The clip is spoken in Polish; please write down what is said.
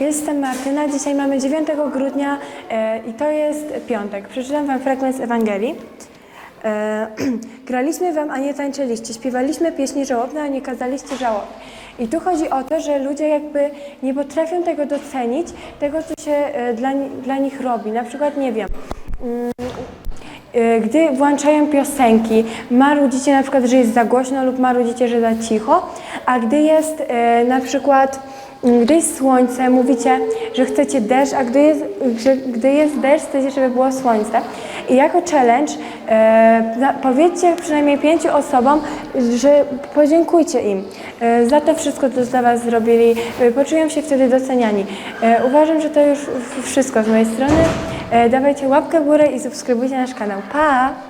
Jestem Martyna. Dzisiaj mamy 9 grudnia e, i to jest piątek. Przeczytam Wam fragment z Ewangelii. E, graliśmy Wam, a nie tańczyliście. Śpiewaliśmy pieśni żałobne, a nie kazaliście żałoby. I tu chodzi o to, że ludzie jakby nie potrafią tego docenić, tego, co się e, dla, dla nich robi. Na przykład, nie wiem, Y, Gdy włączają piosenki, marudzicie na przykład, że jest za głośno lub marudzicie, że za cicho, a gdy jest na przykład, mm, gdy jest słońce, mówicie, że chcecie deszcz, a gdy jest, że, gdy jest deszcz, chcecie, żeby było słońce. I jako challenge e, powiedzcie przynajmniej pięciu osobom, że podziękujcie im e, za to wszystko, co dla Was zrobili. E, Poczują się wtedy doceniani. E, Uważam, że to już wszystko z mojej strony. E, Dawajcie łapkę w górę i subskrybujcie nasz kanał. Pa!